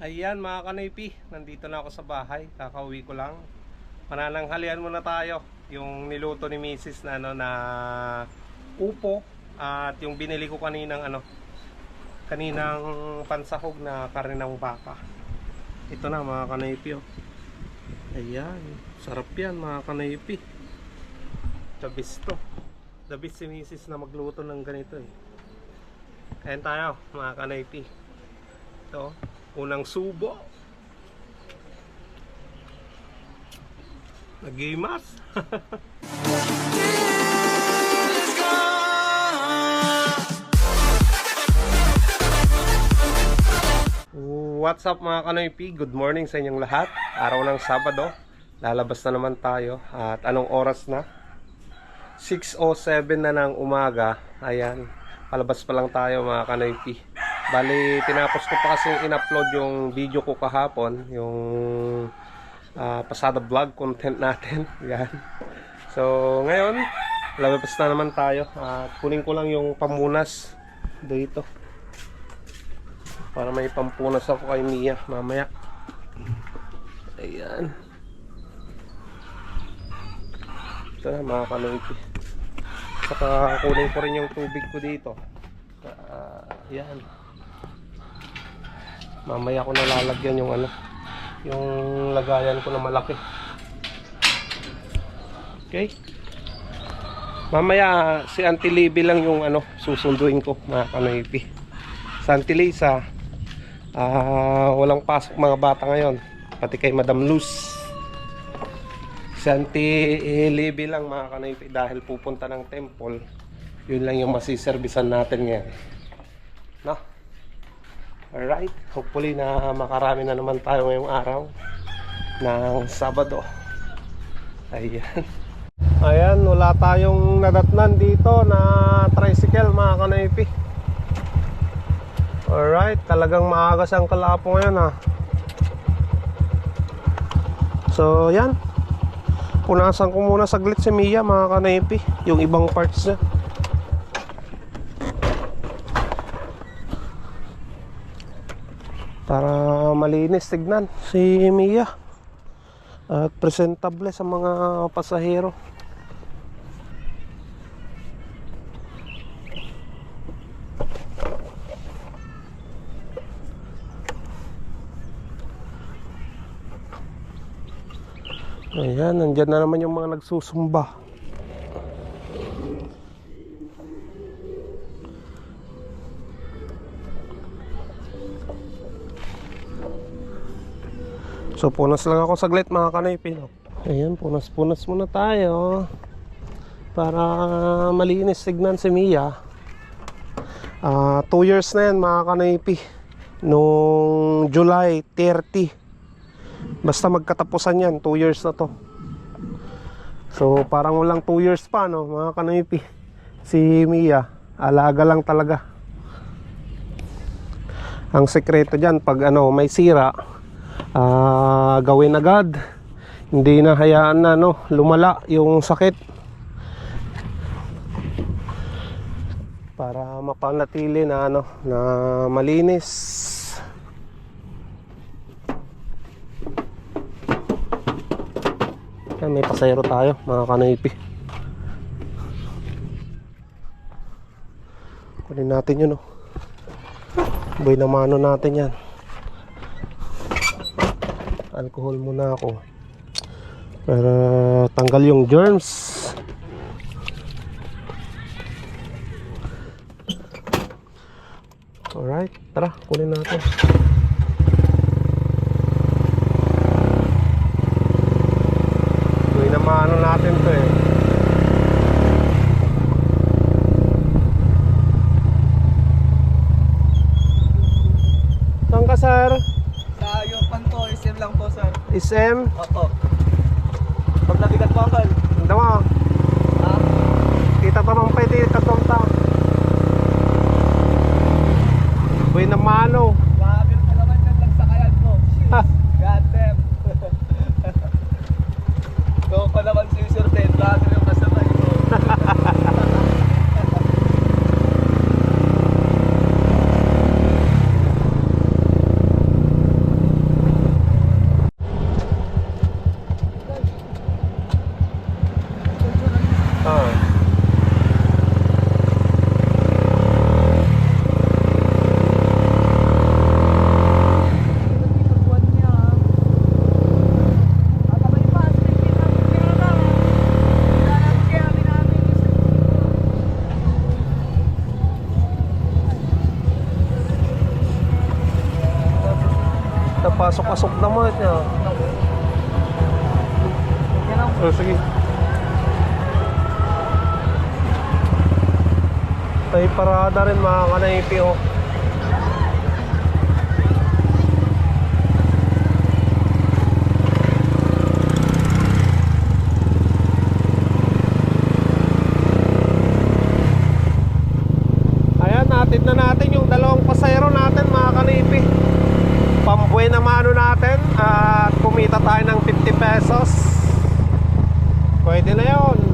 Ayan mga kanaypi, nandito na ako sa bahay, kakauwi ko lang. Manananghalian muna tayo. Yung niluto ni Mrs. na ano na upo at yung binili ko kaninang ano kaninang pansahog na karne ng baka. Ito na mga kanaypi oh. Ayan, sarap yan mga kanaypi. The best to. The best si Mrs. na magluto ng ganito eh. Kain tayo mga kanaypi. Ito, unang subo. Nagimas. What's up mga kanoypi? Good morning sa inyong lahat. Araw ng Sabado. Lalabas na naman tayo. At anong oras na? 6.07 na ng umaga. Ayan. Palabas pa lang tayo mga kanoypi. Bali, tinapos ko pa kasi in-upload yung video ko kahapon. Yung ah, pasada vlog content natin. Yan. So, ngayon, lalabas na naman tayo. At kunin ko lang yung pamunas dito. Para may pampunas ako kay Mia mamaya. Ayan. Ito na mga kanoypi. Saka kunin ko rin yung tubig ko dito. Ah, yan. Mamaya ko nalalagyan yung ano, yung lagayan ko na malaki. Okay? Mamaya si Auntie Libby lang yung ano, susunduin ko mga kanoypi. Sa Auntie Lisa, ah, walang pasok mga bata ngayon. Pati kay Madam Luz. Si Auntie Libby lang mga kanoypi dahil pupunta ng temple. Yun lang yung masiservisan natin ngayon. Alright, hopefully na makarami na naman tayo ngayong araw ng Sabado. Ayan. Ayan, wala tayong nadatnan dito na tricycle mga kanaypi. Alright, talagang maagas ang kalapo ngayon ha. So, yan. Punasan ko muna saglit si Mia mga kanaypi. Yung ibang parts niya. Para malinis. Tignan. Si Mia. At presentable sa mga pasahero. Ayan, nandyan na naman yung mga nagsusumba. So punas lang ako saglit mga kanaypi. No? Ayan punas-punas muna tayo. Para malinis tignan si Mia. 2 years na yan mga kanaypi. Nung July 30 Basta magkatapusan yan 2 years na to. So parang walang 2 years pa no mga kanaypi. Si Mia Alaga lang talaga. Ang sekreto dyan pag ano may sira ah gawin agad. Hindi na hayaan na no? Lumala yung sakit. Para mapanatili na ano na malinis. Ayan, may pasayro tayo mga kanoypi kunin natin yun oh boy na mano natin yan alcohol muna ako. Para tanggal yung germs. Alright tara kunin natin. Gawin na maano natin to eh. Saan sir? Sa yung panto, SM lang po sir. SM? Opo. Pag nabigat po uncle. Hindi mo Ha? Kita pa mang pwede katumta. Buhay na mano. Parada rin mga kanaypi oh. Natin na natin yung dalawang pasayro natin mga kanipi. Pambuhay natin at kumita tayo ng 50 pesos. Pwede na yon.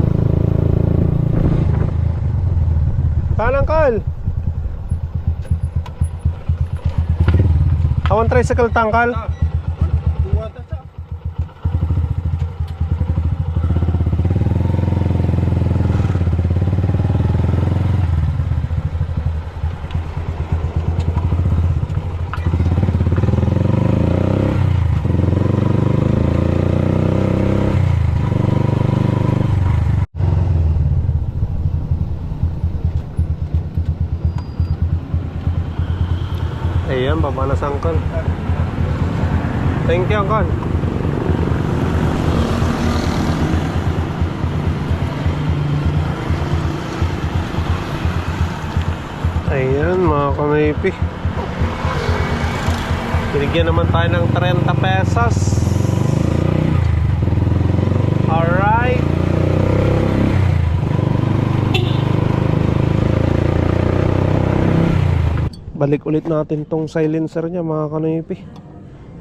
Tanang kal. Awan tricycle tangkal. Ayan, baba na sa angkol. Thank you, angkol. Ayan, mga kamipi. Binigyan naman tayo ng 30 pesos. Alright. Balik ulit natin tong silencer niya mga kanipi.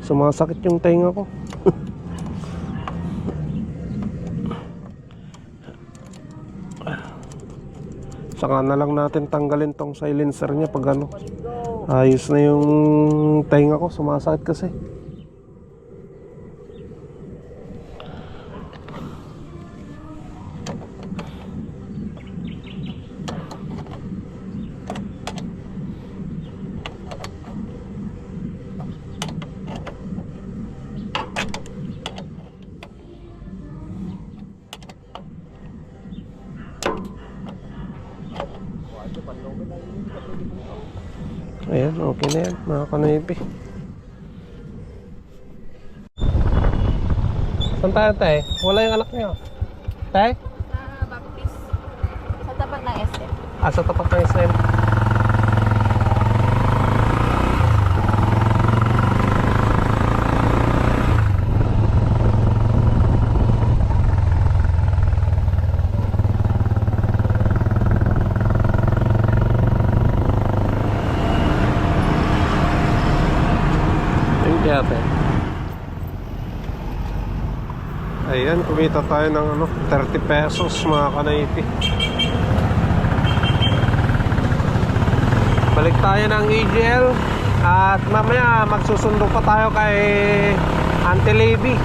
Sumasakit yung tenga ko. Saka na lang natin tanggalin tong silencer niya pag ano. Ayos na yung tenga ko, sumasakit kasi. Mga kanipi. Saan tayo tayo? Wala yung anak niyo. Tay? Sa Baptist. Sa tapat ng SM. Ah, sa tapat ng SM. Thank you, ate. Ayan, kumita tayo ng ano, 30 pesos mga kanaiti. Balik tayo ng EGL at mamaya magsusundo pa tayo kay Auntie Levy.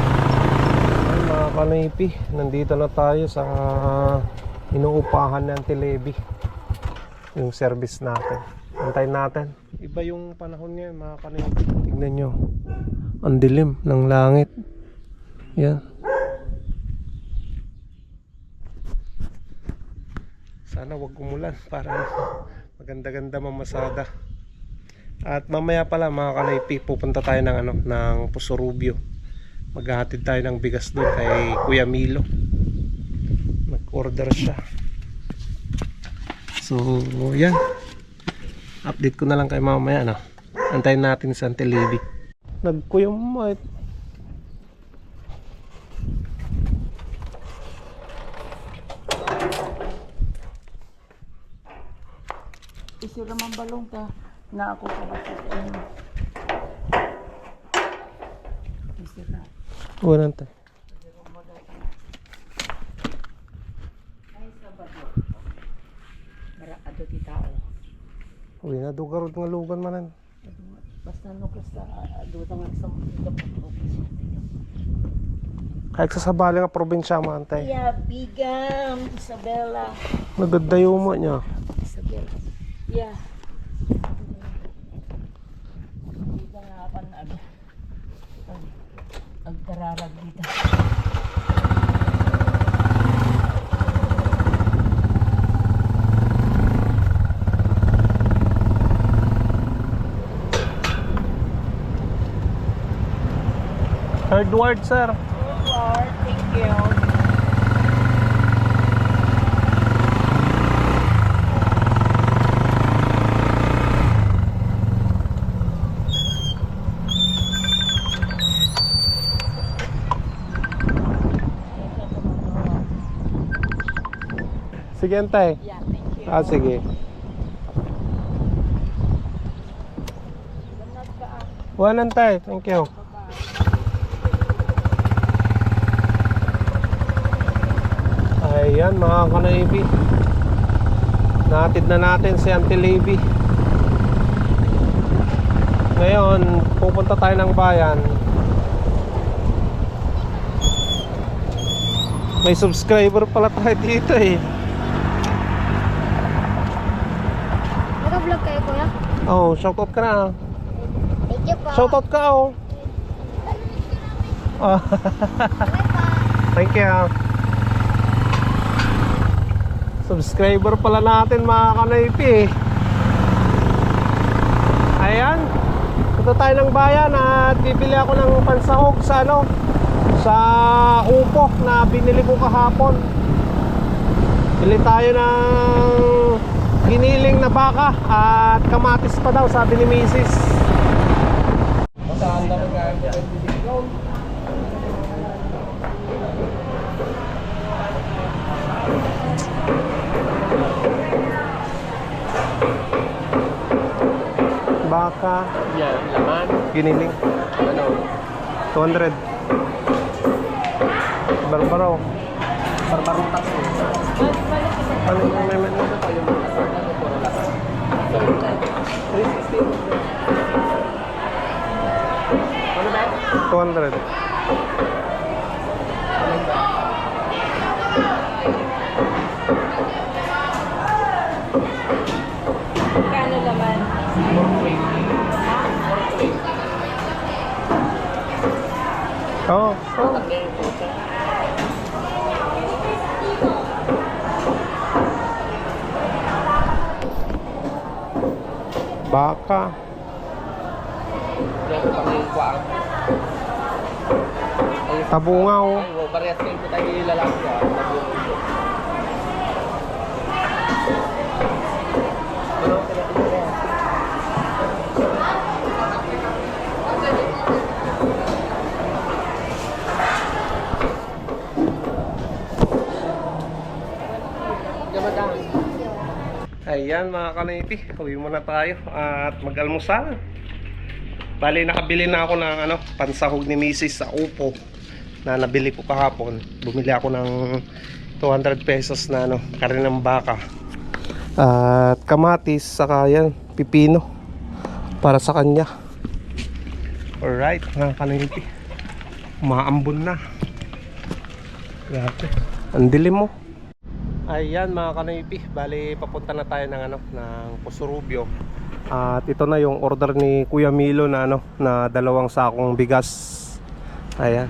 Mga kanipi, nandito na tayo sa inuupahan ng Auntie Levy. Yung service natin. Antayin natin. Iba yung panahon ngayon mga kanipi. Tignan nyo. Ang dilim ng langit. Yan. Sana wag umulan para maganda-ganda mamasada. At mamaya pala mga kanaypi, pupunta tayo ng ano, ng Pusurubio. Maghahatid tayo ng bigas doon kay Kuya Milo. Nag-order siya. So, yan. Update ko na lang kay mamaya no. Antayin natin sa Auntie Libby. Nagkuyom Isu naman balong ka. Na ako inyo. Isu na. Walang tayo. Ay, Sabado. Mara ado ti tao. Uy, nadugarod ng lugan manan. Basta no basta ado ta nga sa mga Kahit sa sabali nga probinsya man tay. Yeah, Bigam, Isabella. Nagadayo mo niya. Yeah. Bigam nga pan ano. Ag- Agkararag dito. Third ward, sir. Thank you. Sige, antay. Yeah, thank you. Ah, sige. One antay. Thank you. Ayan, mga kanaibi. Natid na natin si Auntie Levy. Ngayon, pupunta tayo ng bayan. May subscriber pala tayo dito eh. Naka-vlog kayo, kuya? Oh, shoutout ka na. Thank you po. Shoutout ka oh. Ah, Thank you. Subscriber pala natin mga kanaypi eh. Ayan. Punta tayo ng bayan at bibili ako ng pansahog sa ano sa upo na binili ko kahapon. Bili tayo ng giniling na baka at kamatis pa daw sabi ni Mrs. Baka Yan, laman. giniling Ano? 200 Barbaro Barbarong taxi. Ano yung may may Ano pa yung mga kasama ko? Puro lakas. 360. Ano ba? 200 Kano naman? Oo oh. Ay, Tabungaw Ay, wow, kayo po tayo lalaki ah. Tabungaw. Ayan mga kanayti Uwi muna tayo At mag-almusal. Bali nakabili na ako ng ano, pansahog ni Mrs. sa upo Na nabili ko kahapon. Bumili ako ng 200 pesos na ano, karin ng baka At kamatis Saka yan, pipino Para sa kanya. Alright mga kanayti Umaambon na. Grabe Ang dilim mo Ayan mga kanipi, bali papunta na tayo ng ano ng Pusurubyo. At ito na yung order ni Kuya Milo na ano na dalawang sakong bigas. Ayan.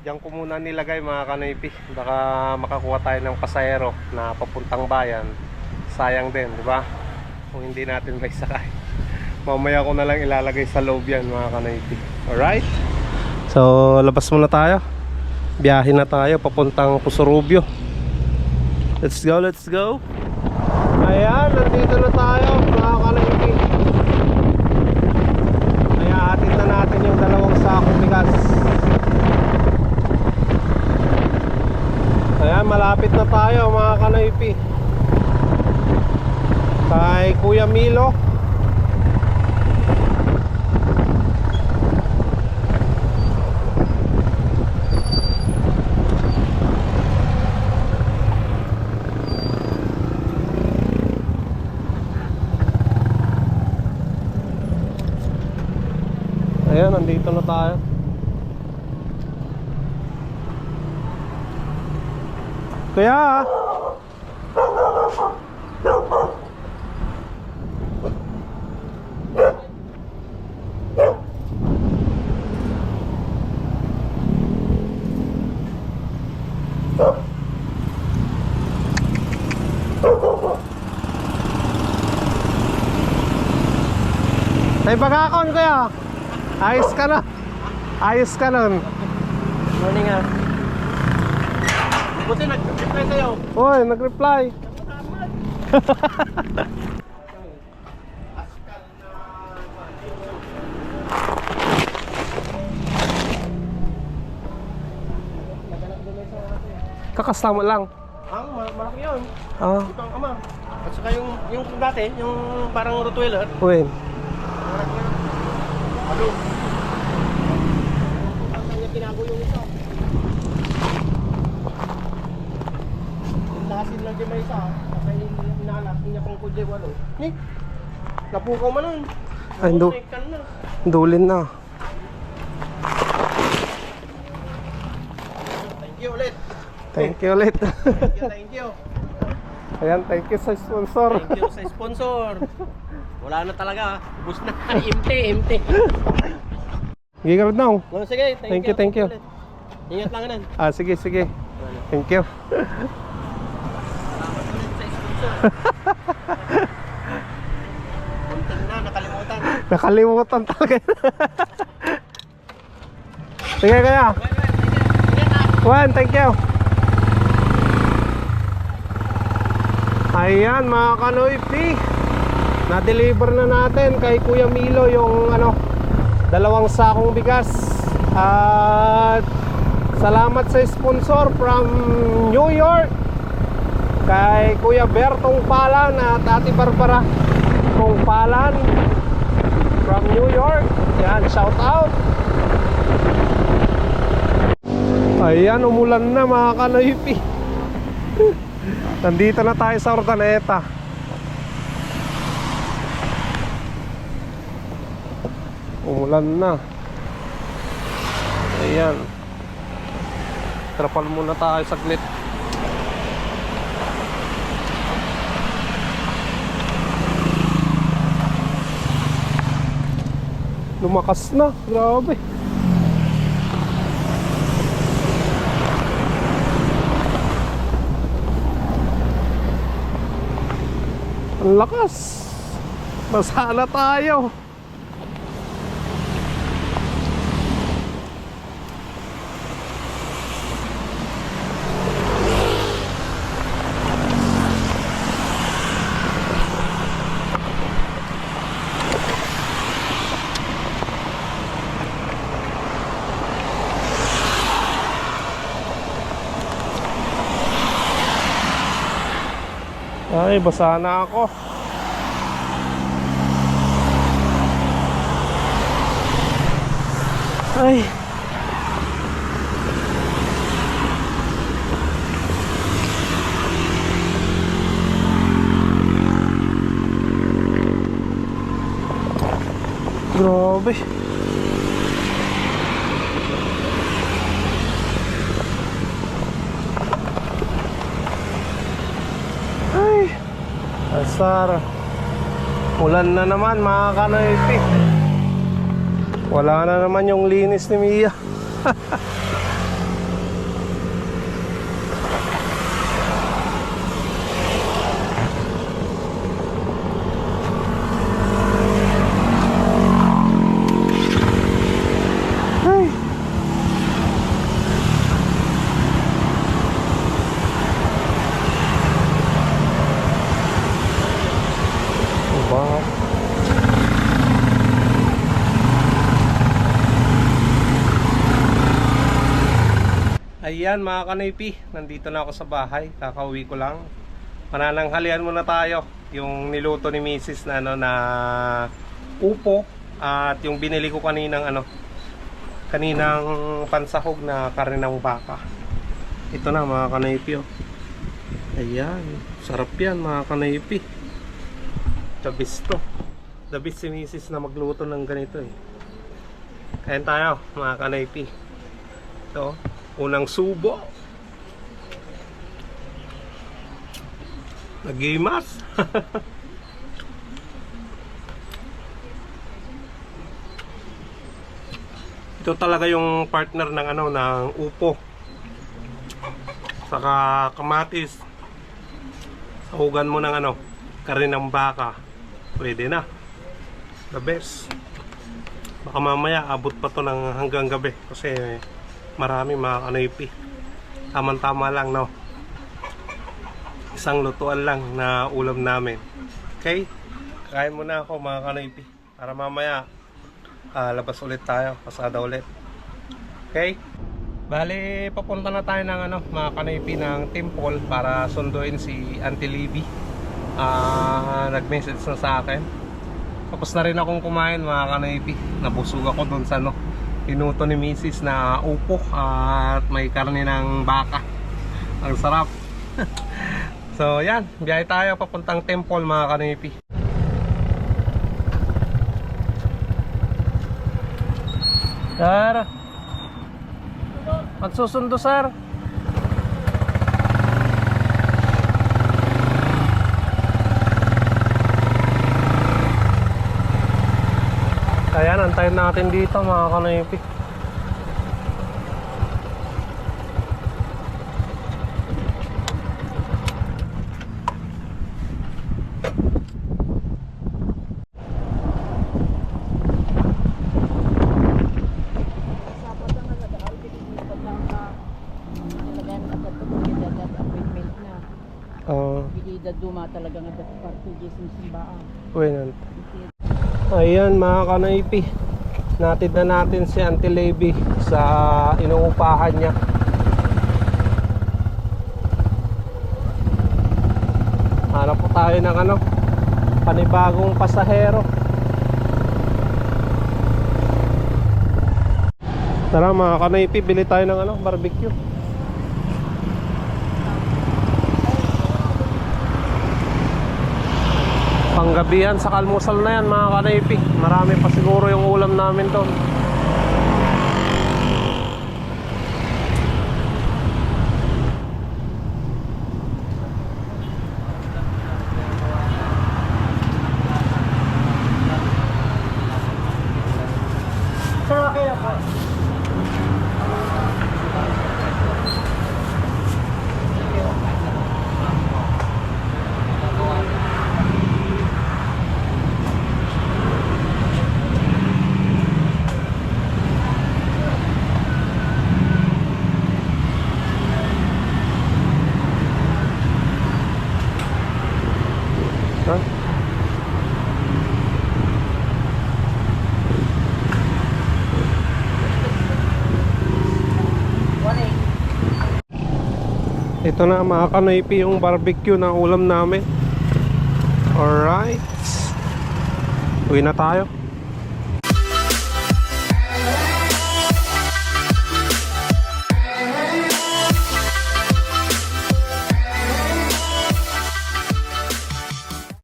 Diyan ko muna nilagay mga kanipi. Baka makakuha tayo ng pasahero na papuntang bayan. Sayang din, di ba? Kung hindi natin may sakay. Mamaya ko na lang ilalagay sa loob yan mga kanipi. Alright? So, labas muna tayo. Biyahe na tayo papuntang Pusurubyo. Let's go, let's go. Ayan, nandito na tayo mga kalengke. Kaya atin na natin yung dalawang sakong bigas. Ayan, malapit na tayo mga kanaypi. Kay Kuya Milo. Ayan, nandito na tayo. Kuya! May bagakon kuya. Ayos ka na. Ayos ka nun. Morning ah. Buti nag-reply sa'yo. Uy, nag-reply. Kakasama lang. Ang ma- malaki yun. Ah, Ito ang ama. At saka yung, yung dati, yung parang Rottweiler. uy. Ano? Ang kanya tinago yung isa. Yung lasin lang din may isa. Kasi inalak niya pang kudye walo. Ni? Napukaw man nun. Ay, do-. Dulin na. Thank you ulit. Thank you ulit. Thank you, thank you. Ayan, thank you sa sponsor. Thank you sa sponsor. Wala na talaga. Ubus na. Imte, imte. Gigarod na. oh. Oh, sige, thank, Thank you, thank you. ulit. Ingat lang nan. Ah, sige, sige. Thank you. Salamat ulit sa sponsor. Munting na, nakalimutan. Nakalimutan talaga. sige, kaya. Juan, thank you. Ayan mga kanoy P. Na-deliver na natin kay Kuya Milo yung ano dalawang sakong bigas. At salamat sa sponsor from New York kay Kuya Bertong Palan at Ate Barbara Tong Palan from New York. Yan, shout out. Ayan, umulan na mga kanoypi. Nandito na tayo sa Ordaneta. Umulan na. Ayan. Trapal muna tayo saglit. Lumakas na. Grabe. Ang lakas. Basa na tayo. Ay, basa na ako. Ay. Grabe. Ay. Asar. Ulan na naman mga kanoypi. Wala na naman yung linis ni Mia. Ay. Wow. Ayan mga kanoypi, nandito na ako sa bahay, kakauwi ko lang. Manananghalian muna tayo yung niluto ni Mrs. na ano na upo at yung binili ko kaninang ano kaninang pansahog na karne ng baka. Ito na mga kanoypi oh. Ayan, sarap yan mga kanoypi. The best to. The best si Mrs. na magluto ng ganito eh. Kain tayo mga kanoypi. Ito, unang subo. Nagimas. Ito talaga yung partner ng ano ng upo. Saka kamatis. Sahugan mo ng ano, karin ng baka. Pwede na. The best. Baka mamaya abot pa to ng hanggang gabi kasi marami mga kanoypi. Tamang-tama lang no. Isang lutuan lang na ulam namin. Okay? Kain muna ako mga kanoypi para mamaya ah, labas ulit tayo, pasada ulit. Okay? Bale, papunta na tayo ng ano, mga kanoypi ng temple para sunduin si Auntie Libby. Ah, nag-message na sa akin. Tapos na rin akong kumain mga kanoypi. Nabusog ako doon sa ano, pinuto ni Mrs. na upo at may karne ng baka. Ang sarap. so yan, biyahe tayo papuntang temple mga kanoypi. Sir, magsusundo sir. Ayan, antayin natin dito mga kanoypi. Sapat ang alaga, ang pinipad lang ka. Talaga na agad ito, pagkadagat ang windmill na. Oh, Bidida duma talaga nga dati partigis ng simbaan. uh, Ayan mga kanaypi. Natid na natin si Auntie Levy sa inuupahan niya. Hanap po tayo ng ano Panibagong pasahero. Tara mga kanaypi Bili tayo ng ano barbecue Panggabihan sa kalmusal na yan mga kanaypi. Marami pa siguro yung ulam namin doon Ito na mga kanoypi yung barbecue na ulam namin. Alright. Uwi na tayo